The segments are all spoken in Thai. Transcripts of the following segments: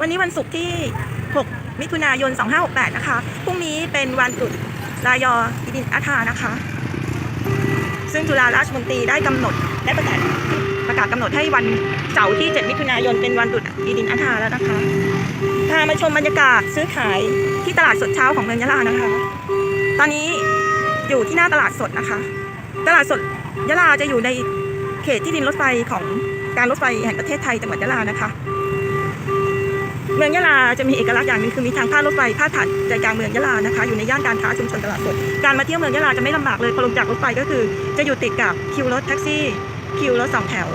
วันนี้วันศุกร์ที่ 6 มิถุนายน 2568 นะคะ พรุ่งนี้เป็นวันตรุษรายออิดินอาทานะคะ ซึ่งจุฬาราชมนตรีได้กำหนดได้ประกาศประกาศกำหนดให้วันเสาร์ที่ 7 มิถุนายนเป็นวันตรุษอีดินอาทาแล้วนะคะ พามาชมบรรยากาศซื้อขายที่ตลาดสดเช้าของเมืองยะลานะคะ ตอนนี้อยู่ที่หน้าตลาดสดนะคะ ตลาดสดยะลาจะอยู่ในเขตที่ดินรถไฟของการรถไฟแห่งประเทศไทยจังหวัดยะลานะคะ เมืองยะลาจะมีเอกลักษณ์อย่างหนึงคือมีทางพาดรถไฟพาดผ่านใจกลางเมืองยะลานะคะอยู่ในย่านการค้าชุมชนตลาดสดการมาเที่ยวเมืองยะลาจะไม่ลำบากเลยพอลงจากรถไฟก็คือ จะอยู่ติดกับคิวรถแท็กซี่คิวรถสองแถว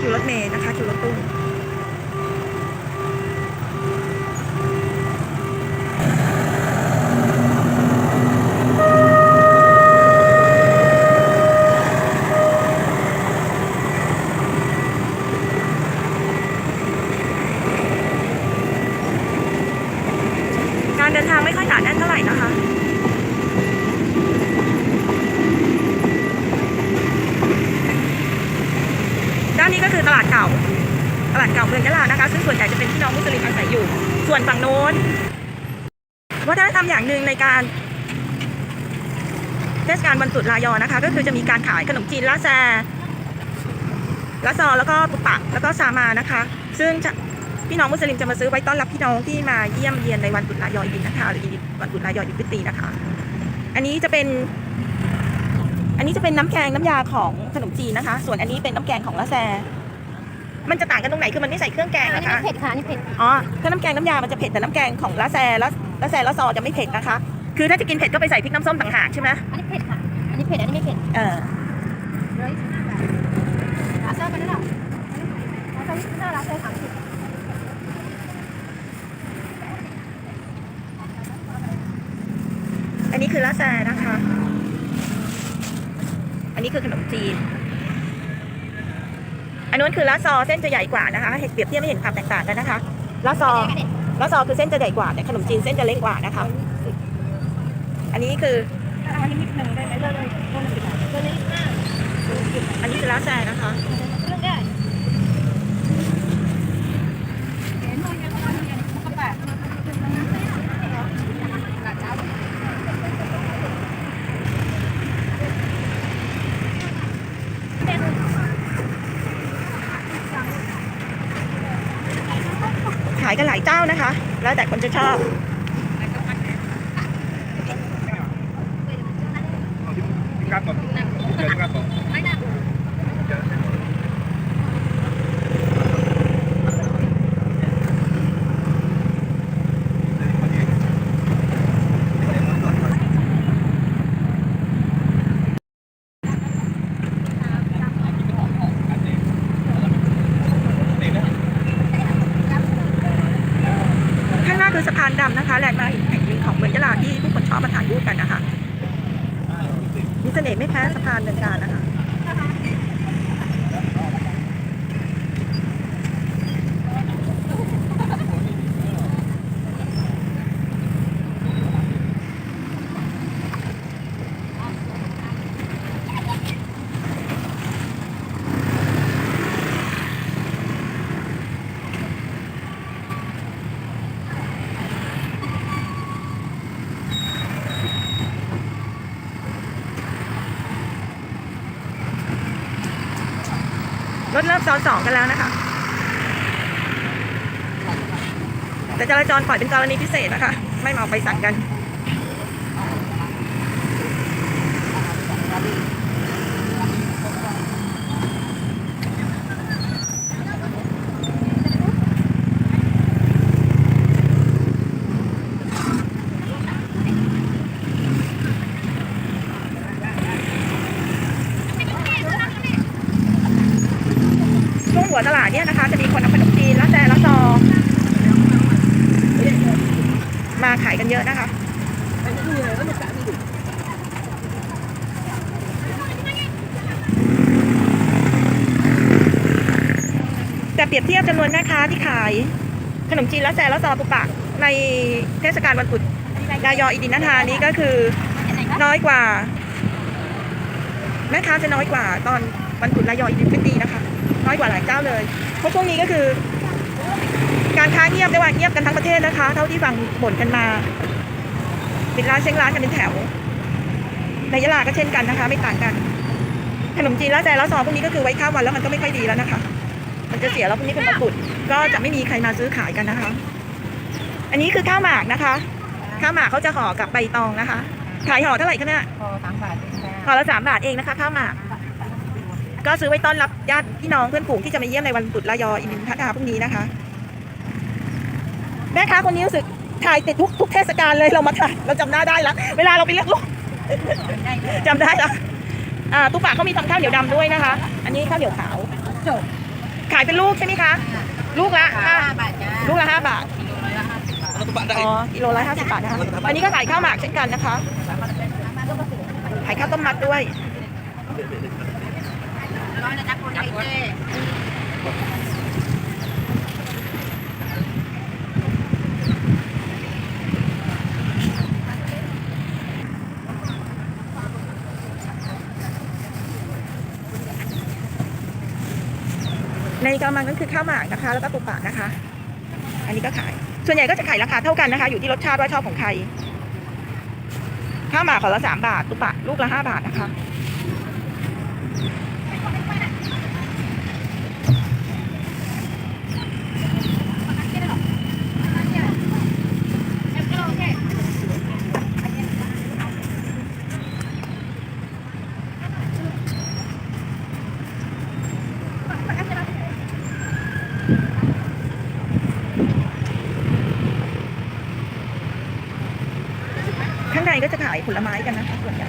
คิวรถเมย์นะคะคิวรถตู้ การเดินทางไม่ค่อยหนาแน่นเท่าไหร่นะคะ ด้านนี้ก็คือต ลาดเก่า ตลาดเก่าเมืองยะลานะคะ ซึ่งส่วนใหญ่จะเป็นพี่น้องมุสลิมอาศัยอยู่ ส่วนฝั่งโน้น วัฒนธรรมอย่างหนึ่งในการเทศกาลวันตรุษรายอนะคะ ก็คือจะมีการขายขนมจีนลาแซลาซอแล้วก็ปุปักแล้วก็ซามานะคะ ซึ่งพี่น้องมุสลิมจะมาซื้อไว้ต้อนรับพี่น้องที่มาเยี่ยมเยียนในวันตรุษรายออินนะคะหรืออีวันตรุษรายออินฟิตรีนะคะ อันนี้จะเป็นอันนี้จะเป็นน้ำแกงน้ำยาของขนมจีนนะคะ ส่วนอันนี้เป็นน้ำแกงของลาแซ มันจะต่างกันตรงไหนคือมันไม่ใส่เครื่องแกงอันนะนี้คะไม่เผ็ดค่ะอันนี้เผ็ดอ๋อถ้าน้ำแกงน้ำยา มันจะเผ็ดแต่น้ำแกงของลาแซแล้วลาแซแล้วซอจะไม่เผ็ดนะคะ คือถ้าจะกินเผ็ดก็ไปใส่พริกน้ำส้มต่างหากใช่ไหมอันนี้เผ็ดค่ะอันนี้เผ็ดอันนี้ไม่เผ็ดเออ ร้อยสิบห้าบาทลาเซอร์กันแล้วเหรอลาเซอร์ยี่สิบห้าลาเซอร์สามสิบอันนี้คือลาแซนะคะ อันนี้คือขนมจีน อันนู้นคือลาซอเส้นจะใหญ่กว่านะคะเห็นเปรียบเทียบไม่เห็นความแตกต่างกันนะคะลาซอลาซอคือเส้นจะใหญ่กว่าแต่ขนมจีนเส้นจะเล็กกว่านะคะ อันนี้คืออันนี้นิดหนึ่งได้ไหมเลยเลยต้นละสิบบาทต้นละยี่สิบห้าอันนี้คือลาแซนะคะ เรื่องได้เห็นมันยังมันยังมันก็แปลก ขายกันหลาย เจ้านะคะ แล้วแต่คนจะชอบ Gato. Gato, gato. ไม่น่า ข้างหน้า คือสะพานดำนะคะแลนด์มาอีกแห่งหนึ่งของเมืองยะลาที่ผู้คนชอบมาถ่ายรูปกันนะคะมีเสน่ห์ไม่แพ้สะพานเดินการนะคะ รถเริ่มซ้อนสองกันแล้วนะคะ แต่จราจรปล่อยเป็นกรณีพิเศษนะคะ ไม่เมาไปสั่งกัน ตลาดเนี่ยนะคะ จะมีคนเอาขนมจีนละแซและซอมาขายกันเยอะนะคะแต่เปรียบเทียบจำนวนแม่ค้าที่ขายขนมจีนละแซและซอปุปะในเทศกาลวันตรุษรายออิดินนาทานี้ก็คือน้อยกว่า แม่ค้าจะน้อยกว่าตอนวันตรุษรายออิดินฟิตีนะคะ น้อยกว่าหลายเจ้าเลยเพราะช่วงนี้ก็คือการการค้าเงียบได้ว่าเงียบกันทั้งประเทศนะคะ เท่าที่ฟังบ่นกันมาปิดร้านเช็งร้านกันเป็นแถว ในยะลาก็เช่นกันนะคะ ไม่ต่างกันขนมจีนแล้วแต่แล้วซอพวกนี้ก็คือไว้ข้ามวันแล้วมันก็ไม่ค่อยดีแล้วนะคะ มันจะเสียแล้วพวกนี้เป็นมะกรูดก็จะไม่มีใครมาซื้อขายกันนะคะ อันนี้คือข้าวหมากนะคะ ข้าวหมากเขาจะห่อกับใบตองนะคะ ขายห่อเท่าไหร่คะเนี่ยพอสามบาทเองค่ะห่อละสามบาทเองนะคะ ข้าวหมาก ก็ซื้อไว้ต้อนรับญาติพี่น้องเพื่อนฝูงที่จะมาเยี่ยมในวันตรุษรายออิมินทัตาพรุ่งนี้นะคะ แม่ค้าคนนี้รู้สึกถ่ายติดทุกทุกเทศกาลเลยเรามาถ่ายเราจำหน้าได้แล้วเวลาเราไปเลือกลูกได้เลยจำได้แล้วอ่าตุ๊กปากเขามีทำข้าวเหนียวดำด้วยนะคะ อันนี้ข้าวเหนียวขาวจบขายเป็นลูกใช่ไหมคะ ลูกละห้าห้าบาทจ้าลูกละห้าบาทกิโลละห้าสิบบาทรัฐบาลได้อ๋อกิโลละห้าสิบบาทนะคะอันนี้ก็ขายข้าวหมากเช่นกันนะคะขายข้าวต้มมัดด้วย ในกระมังนั้นคือข้าวหมากนะคะ แล้วก็ตุกปากนะคะ อันนี้ก็ขาย ส่วนใหญ่ก็จะขายราคาเท่ากันนะคะ อยู่ที่รสชาติว่าชอบของใคร ข้าวหมากขอละสามบาทตุกปากลูกละห้าบาทนะคะ ก็จะขายผลไม้กันนะคะส่วนใหญ่